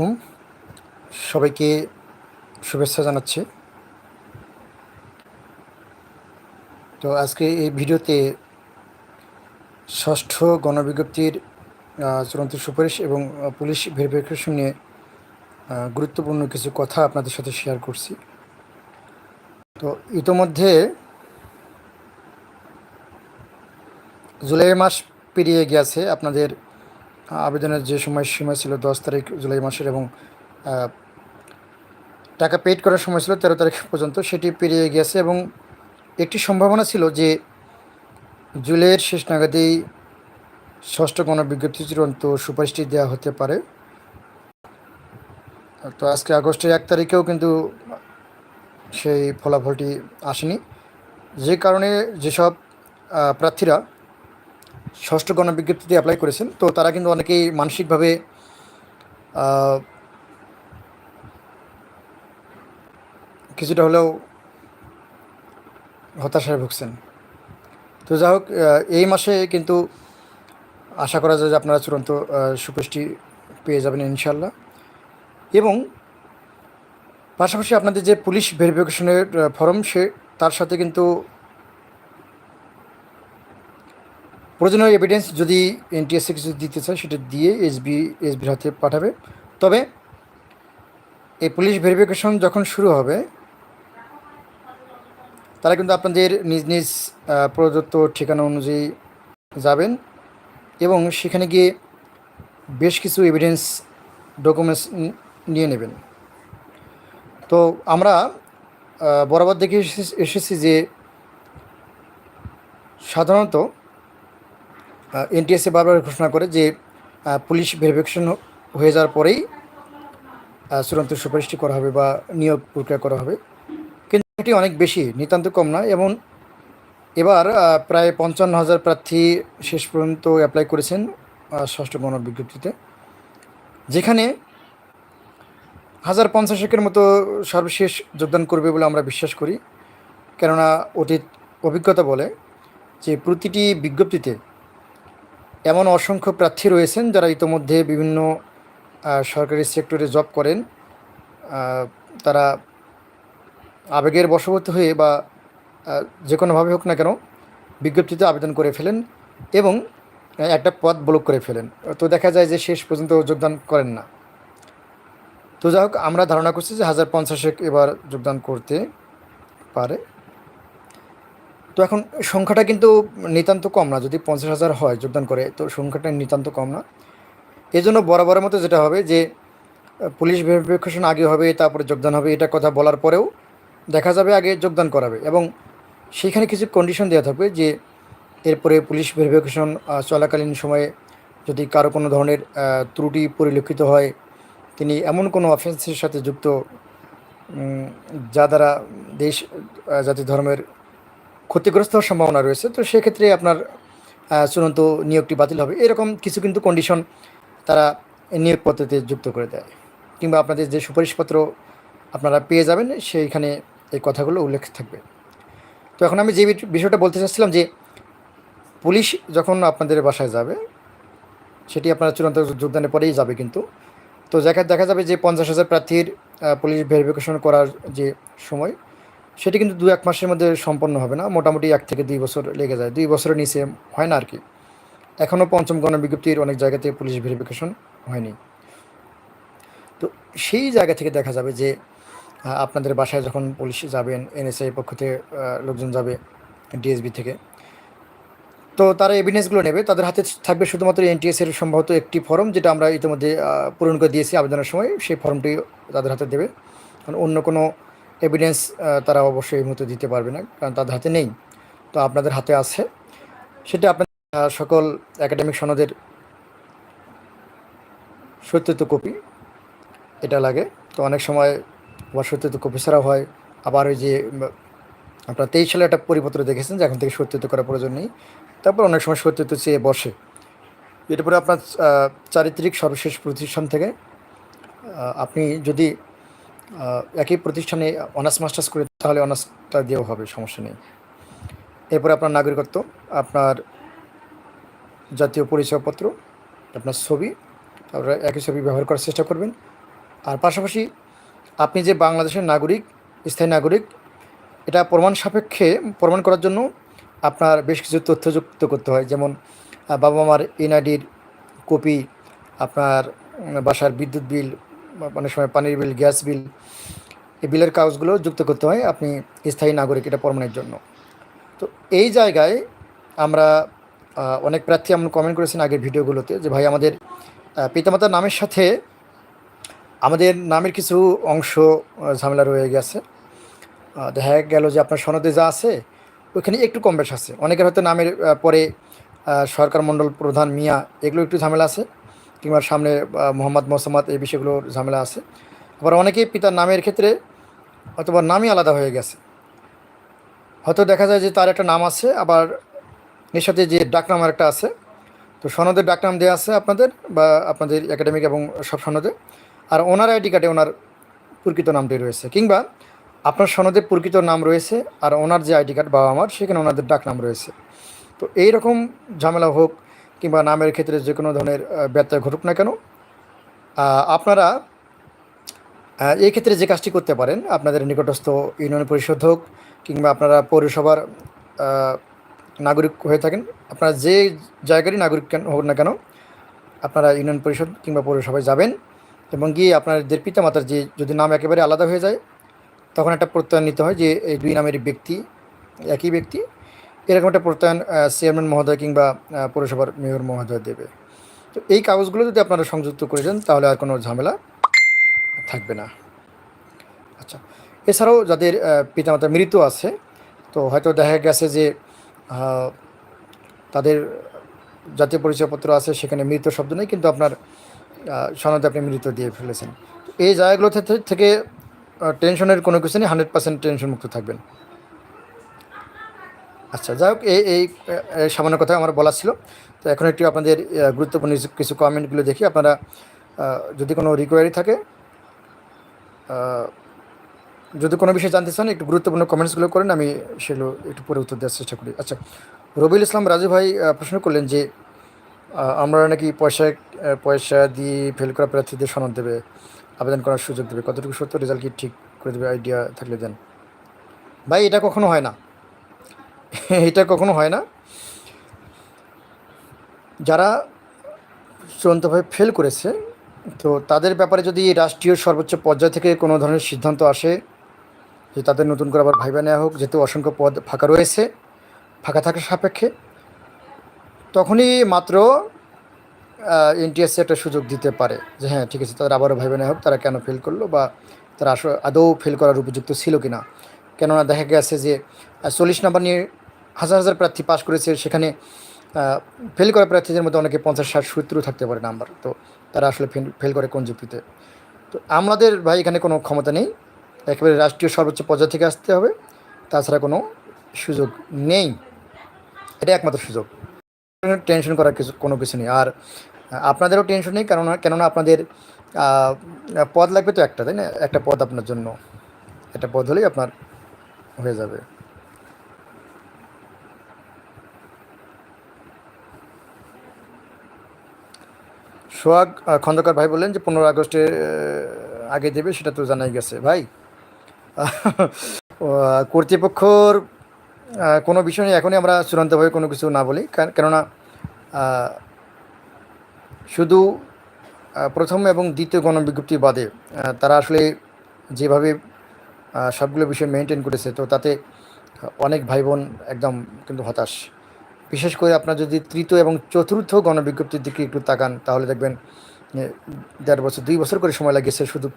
হুম সবাইকে শুভেচ্ছা জানাচ্ছি। তো আজকে এই ভিডিওতে ষষ্ঠ গণবিজ্ঞপ্তির চূড়ান্ত সুপারিশ এবং পুলিশ ভেরিফিকেশন নিয়ে গুরুত্বপূর্ণ কিছু কথা আপনাদের সাথে শেয়ার করছি। তো ইতোমধ্যে জুলাই মাস পেরিয়ে গেছে আপনাদের আবেদনের যে সময় সীমা ছিল দশ তারিখ জুলাই মাসের এবং টাকা পেড করার সময় ছিল তেরো তারিখ পর্যন্ত, সেটি পেরিয়ে গেছে এবং একটি সম্ভাবনা ছিল যে জুলাইয়ের শেষ নাগাদেই ষষ্ঠ গণবিজ্ঞপ্তি চূড়ান্ত সুপারিশটি দেওয়া হতে পারে। তো আজকে আগস্টের এক তারিখেও কিন্তু সেই ফলাফলটি আসেনি। যে কারণে যেসব প্রার্থীরা ষষ্ঠ গণবিজ্ঞপ্তিতে অ্যাপ্লাই করেছেন। তো তারা কিন্তু অনেকেই মানসিকভাবে কিছুটা হলেও হতাশায় ভুগছেন। তো যাই হোক এই মাসে কিন্তু আশা করা যায় যে আপনারা চূড়ান্ত সুপুষ্টি পেয়ে যাবেন ইনশাল্লাহ এবং পাশাপাশি আপনাদের যে পুলিশ ভেরিফিকেশনের ফর্ম সে, তার সাথে কিন্তু প্রয়োজনীয় এভিডেন্স যদি এনটিএসসি কিছু দিতে চায়, সেটা দিয়ে এসবি এসবির হাতে পাঠাবে। তবে এই পুলিশ ভেরিফিকেশন যখন শুরু হবে, তারা কিন্তু আপনাদের নিজ নিজ প্রদত্ত ঠিকানা অনুযায়ী যাবেন এবং সেখানে গিয়ে বেশ কিছু এভিডেন্স ডকুমেন্টস নিয়ে নেবেন। তো আমরা বরাবর দেখে এসে- এসেছি যে সাধারণত এনটিএসএ বারবার ঘোষণা করে যে পুলিশ ভেরিফিকেশন হয়ে যাওয়ার পরেই চূড়ান্ত সুপারিশটি করা হবে বা নিয়োগ প্রক্রিয়া করা হবে। কিন্তু এটি অনেক বেশি, নিতান্ত কম না। এবং এবার প্রায় পঞ্চান্ন হাজার প্রার্থী শেষ পর্যন্ত অ্যাপ্লাই করেছেন ষষ্ঠ ষষ্ঠ গণবিজ্ঞপ্তিতে যেখানে হাজার পঞ্চাশেকের মতো সর্বশেষ যোগদান করবে বলে আমরা বিশ্বাস করি। কেননা, অতীত অভিজ্ঞতা বলে যে, প্রতিটি বিজ্ঞপ্তিতে এমন অসংখ্য প্রার্থী রয়েছেন যারা ইতোমধ্যে বিভিন্ন সরকারি সেক্টরে জব করেন। তারা আবেগের বশবর্তী হয়ে বা যে কোনোভাবে হোক না কেন বিজ্ঞপ্তিতে আবেদন করে ফেলেন এবং একটা পদ ব্লক করে ফেলেন। তো দেখা যায় যে শেষ পর্যন্ত যোগদান করেন না। তো যাই হোক, আমরা ধারণা করছি যে হাজার পঞ্চাশেক এবার যোগদান করতে পারে। তো এখন সংখ্যাটা কিন্তু নিতান্ত কম না, যদি পঞ্চাশ হাজার হয় যোগদান করে, তো সংখ্যাটা নিতান্ত কম না। এই জন্য বরাবরের মতো যেটা হবে যে, পুলিশ ভেরিফিকেশন আগে হবে, তারপরে যোগদান হবে, এটা কথা বলার পরেও দেখা যাবে আগে যোগদান করাবে। এবং সেখানে কিছু কন্ডিশন দেওয়া থাকবে যে, এরপরে পুলিশ ভেরিফিকেশন চলাকালীন সময়ে যদি কারও কোনো ধরনের ত্রুটি পরিলক্ষিত হয়, তিনি এমন কোনো অফেন্সের সাথে যুক্ত যা দ্বারা দেশ জাতি ধর্মের ক্ষতিগ্রস্ত হওয়ার সম্ভাবনা রয়েছে। তো সেক্ষেত্রে আপনার চূড়ান্ত নিয়োগটি বাতিল হবে। এরকম কিছু কিন্তু কন্ডিশন তারা নিয়োগ পদ্ধতিতে যুক্ত করে দেয়। কিংবা আপনাদের যে সুপারিশপত্র আপনারা পেয়ে যাবেন, সেইখানে এই কথাগুলো উল্লেখ থাকবে। তো এখন আমি যে বিষয়টা বলতে চাচ্ছিলাম যে, পুলিশ যখন আপনাদের বাসায় যাবে, সেটি আপনারা চূড়ান্ত যোগদানের পরেই যাবে কিন্তু। তো দেখা দেখা যাবে যে পঞ্চাশ হাজার প্রার্থীর পুলিশ ভেরিফিকেশন করার যে সময় সেটি কিন্তু দু এক মাসের মধ্যে সম্পন্ন হবে না। মোটামুটি এক থেকে দুই বছর লেগে যায়। দুই বছরের নিচে হয় না আর কি এখনও পঞ্চম গণবিজ্ঞপ্তির অনেক জায়গাতে পুলিশ ভেরিফিকেশন হয়নি। তো সেই জায়গা থেকে দেখা যাবে যে আপনাদের বাসায় যখন পুলিশ যাবেন এনএসআই পক্ষ থেকে লোকজন যাবে ডিএসবি থেকে, তো তারা এভিডেন্সগুলো নেবে। তাদের হাতে থাকবে শুধুমাত্র এনটিএস এর সম্ভবত একটি ফর্ম যেটা আমরা ইতিমধ্যে পূরণ করে দিয়েছি আবেদনের সময়। সেই ফর্মটি তাদের হাতে দেবে। কারণ অন্য কোনো এভিডেন্স তারা অবশ্যই এই মুহূর্তে দিতে পারবে না, কারণ তাদের হাতে নেই। তো আপনাদের হাতে আছে। সেটা আপনার সকল একাডেমিক সনদের সত্যিত কপি। এটা লাগে। তো অনেক সময় আবার সত্যিত কপি ছাড়াও হয়। আবার ওই যে আপনার তেইশ সালে একটা পরিপত্র দেখেছেন যে এখন থেকে সত্যিত করার প্রয়োজন নেই। তারপর অনেক সময় সত্যিত চেয়ে বসে। এরপরে আপনার চারিত্রিক সর্বশেষ প্রতিষ্ঠান থেকে আপনি যদি একই প্রতিষ্ঠানে অনার্স মাস্টার্স করে তাহলে অনার্সটা দিয়েও হবে, সমস্যা নেই। এরপরে আপনার নাগরিকত্ব, আপনার জাতীয় পরিচয়পত্র, আপনার ছবি, তারপরে একই ছবি ব্যবহার করার চেষ্টা করবেন। আর পাশাপাশি আপনি যে বাংলাদেশের নাগরিক, স্থায়ী নাগরিক, এটা প্রমাণ সাপেক্ষে, প্রমাণ করার জন্য আপনার বেশ কিছু তথ্য যুক্ত করতে হয়। যেমন বাবা মার এনআইডির কপি আপনার বাসার বিদ্যুৎ বিল অনেক সময় পানির বিল, গ্যাস বিল, এই বিলের কাগজগুলো যুক্ত করতে হয় আপনি স্থায়ী নাগরিক এটা প্রমাণের জন্য। তো এই জায়গায় আমরা অনেক প্রার্থী আমরা কমেন্ট করেছেন আগের ভিডিওগুলোতে যে, ভাই, আমাদের পিতামাতার নামের সাথে আমাদের নামের কিছু অংশ ঝামেলা রয়ে গেছে। দেখা গেল যে আপনার সনদে যা আছে, ওইখানে একটু কম বেশ আছে। অনেকের হয়তো নামের পরে সরকার মণ্ডল প্রধান মিয়া, এগুলো একটু ঝামেলা আছে। কিংবা সামনে মোহাম্মদ মোসাম্মদ এই বিষয়গুলোর ঝামেলা আছে। আবার অনেকেই পিতার নামের ক্ষেত্রে অথবা নামই আলাদা হয়ে গেছে। হয়তো দেখা যায় যে তার একটা নাম আছে, আবার এর সাথে যে ডাকনাম একটা আছে। তো সনদের ডাকনাম দেওয়া আছে আপনাদের বা আপনাদের একাডেমিক এবং সব সনদে। আর ওনার আইডি কার্ডে ওনার প্রকৃত নামটি রয়েছে। কিংবা আপনার সনদে প্রকৃত নাম রয়েছে আর ওনার যে আইডি কার্ড বাবা আমার সেখানে ওনাদের ডাক নাম রয়েছে। তো এই রকম ঝামেলা হোক কিংবা নামের ক্ষেত্রে যে কোনো ধরনের ব্যত্যয় ঘটুক না কেন আপনারা এই ক্ষেত্রে যে কাজটি করতে পারেন, আপনাদের নিকটস্থ ইউনিয়ন পরিষদ হোক কিংবা আপনারা পৌরসভার নাগরিক হয়ে থাকেন, আপনারা যে জায়গারই নাগরিক হোক না কেন, আপনারা ইউনিয়ন পরিষদ কিংবা পৌরসভায় যাবেন এবং গিয়ে আপনাদের পিতামাতার যে, যদি নাম একেবারে আলাদা হয়ে যায়, তখন একটা প্রত্যয়ন নিতে হয় যে, এই দুই নামের ব্যক্তি একই ব্যক্তি এরকম একটা প্রত্যয়ন চেয়ারম্যান মহোদয় কিংবা পৌরসভার মেয়র মহোদয় দেবে। তো এই কাগজগুলো যদি আপনারা সংযুক্ত করে দেন, তাহলে আর কোনো ঝামেলা থাকবে না। আচ্ছা এছাড়াও যাদের পিতামাতা মৃত আছে, তো হয়তো দেখা গেছে যে তাদের জাতীয় পরিচয়পত্র আছে, সেখানে মৃত শব্দ নেই, কিন্তু আপনার সনদে আপনি মৃত দিয়ে ফেলেছেন। এই জায়গাগুলো থেকে টেনশনের কোনো কিছু নেই, হান্ড্রেড পার্সেন্ট টেনশন মুক্ত থাকবেন। আচ্ছা যাই হোক, এই এই সামান্য কথা আমার বলা ছিল। তো এখন একটু আপনাদের গুরুত্বপূর্ণ কিছু- কমেন্টগুলো দেখি। আপনারা যদি কোনো রিকোয়ারি থাকে যদি কোনো বিষয়ে জানতে চান, একটু গুরুত্বপূর্ণ কমেন্টসগুলো করেন, আমি সেগুলো একটু পরে উত্তর দেওয়ার চেষ্টা করি। আচ্ছা রবিউল ইসলাম রাজু ভাই প্রশ্ন করলেন যে আমরা নাকি পয়সা পয়সা দিয়ে ফেল করা প্রার্থীদের সনদ দেবে, আবেদন করার সুযোগ দেবে। কতটুকু সত্য? রেজাল্ট কি ঠিক করে দেবে? আইডিয়া থাকলে দেন। ভাই, এটা কখনো হয় না। এটা কখনো হয় না। যারা চূড়ান্তভাবে ফেল করেছে, তো তাদের ব্যাপারে যদি রাষ্ট্রীয় সর্বোচ্চ পর্যায় থেকে কোনো ধরনের সিদ্ধান্ত আসে, যে তাদের নতুন করে আবার ভাইবা নেওয়া হোক, যেহেতু অসংখ্য পদ ফাঁকা রয়েছে, ফাঁকা থাকার সাপেক্ষে, তখনই মাত্র এনটিএসসি একটা সুযোগ দিতে পারে, যে হ্যাঁ ঠিক আছে তাদের আবারও ভাইবা নেওয়া হোক, তারা কেন ফেল করল বা তারা আসলে আদৌ ফেল করার উপযুক্ত ছিল কি না কেননা দেখা গেছে যে চল্লিশ নম্বর নিয়ে হাজার হাজার প্রার্থী পাশ করেছে, সেখানে ফেল করা প্রার্থীদের মধ্যে অনেকে পঞ্চাশ, ষাট, সত্তরও থাকতে পারে নাম্বার তো তারা আসলে ফেল ফেল করে কোন যুক্তিতে। তো আমাদের ভাই এখানে কোনো ক্ষমতা নেই, একেবারে রাষ্ট্রীয় সর্বোচ্চ পর্যায় থেকে আসতে হবে, তাছাড়া কোনো সুযোগ নেই। এটা একমাত্র সুযোগ। টেনশন করার কিছু, কোনো কিছু নেই। আর, আপনাদেরও টেনশন নেই, কেননা কেননা আপনাদের পদ লাগবে তো একটা, তাই না? একটা পদ আপনার জন্য। একটা পদ হলেই আপনার হয়ে যাবে। সোহাগ খন্দকার ভাই বললেন যে পনেরো আগস্টে আগে দেবে, সেটা তো জানাই গেছে ভাই। কর্তৃপক্ষর কোনো বিষয় নিয়ে এখনই আমরা চূড়ান্তভাবে কোনো কিছু না বলি। কেননা শুধু প্রথম এবং দ্বিতীয় গণবিজ্ঞপ্তি বাদে তারা আসলে যেভাবে সবগুলো বিষয় মেনটেন করেছে, তো তাতে অনেক ভাই বোন একদম কিন্তু হতাশ। বিশেষ করে আপনার যদি তৃতীয় এবং চতুর্থ গণবিজ্ঞপ্তির দিকে একটু তাকান, তাহলে দেখবেন দেড় বছর, দুই বছর করে সময় লাগিয়েছে শুধু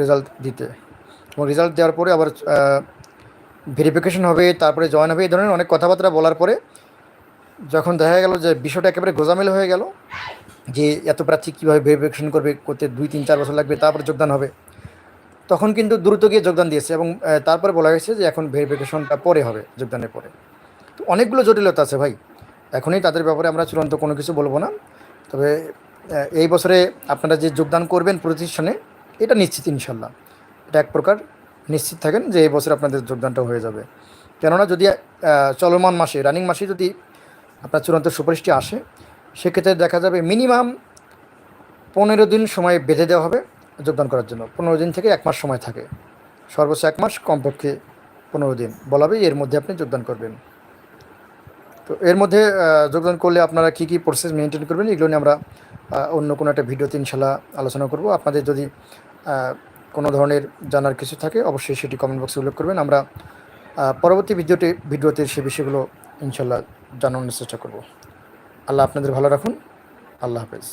রেজাল্ট দিতে। এবং রেজাল্ট দেওয়ার পরে আবার ভেরিফিকেশন হবে, তারপরে জয়েন হবে, এই ধরনের অনেক কথাবার্তা বলার পরে যখন দেখা গেল যে বিষয়টা একেবারে গোজামেল হয়ে গেল, যে এত প্রার্থী কীভাবে ভেরিফিকেশন করবে, করতে দুই, তিন, চার বছর লাগবে, তারপরে যোগদান হবে, তখন কিন্তু দ্রুত গিয়ে যোগদান দিয়েছে এবং তারপরে বলা হয়েছে যে এখন ভেরিফিকেশনটা পরে হবে, যোগদানের পরে। অনেকগুলো জটিলতা আছে ভাই। এখনই তাদের ব্যাপারে আমরা চূড়ান্ত কোনো কিছু বলব না। তবে এই বছরে আপনারা যে যোগদান করবেন প্রতিষ্ঠানে, এটা নিশ্চিত ইনশাল্লাহ। এটা এক প্রকার নিশ্চিত থাকেন যে এই বছর আপনাদের যোগদানটা হয়ে যাবে। কেননা যদি চলমান মাসে, রানিং মাসে যদি আপনার চূড়ান্ত সুপারিশটি আসে, সেক্ষেত্রে দেখা যাবে মিনিমাম পনেরো দিন সময় বেঁধে দেওয়া হবে যোগদান করার জন্য। পনেরো দিন থেকে এক মাস সময় থাকে। সর্বোচ্চ এক মাস, কমপক্ষে পনেরো দিন। বলাবে এর মধ্যে আপনি যোগদান করবেন। তো এর মধ্যে যোগদান করলে আপনারা কী কী প্রসেস মেনটেন করবেন, এগুলো নিয়ে আমরা অন্য কোনো একটা ভিডিওতে ইনশাল্লাহ আলোচনা করব। আপনাদের যদি কোনো ধরনের জানার কিছু থাকে, অবশ্যই সেটি কমেন্ট বক্সে উল্লেখ করবেন। আমরা পরবর্তী ভিডিওতে ভিডিওতে সে বিষয়গুলো ইনশাল্লাহ জানানোর চেষ্টা করব। আল্লাহ আপনাদের ভালো রাখুন। আল্লাহ হাফেজ।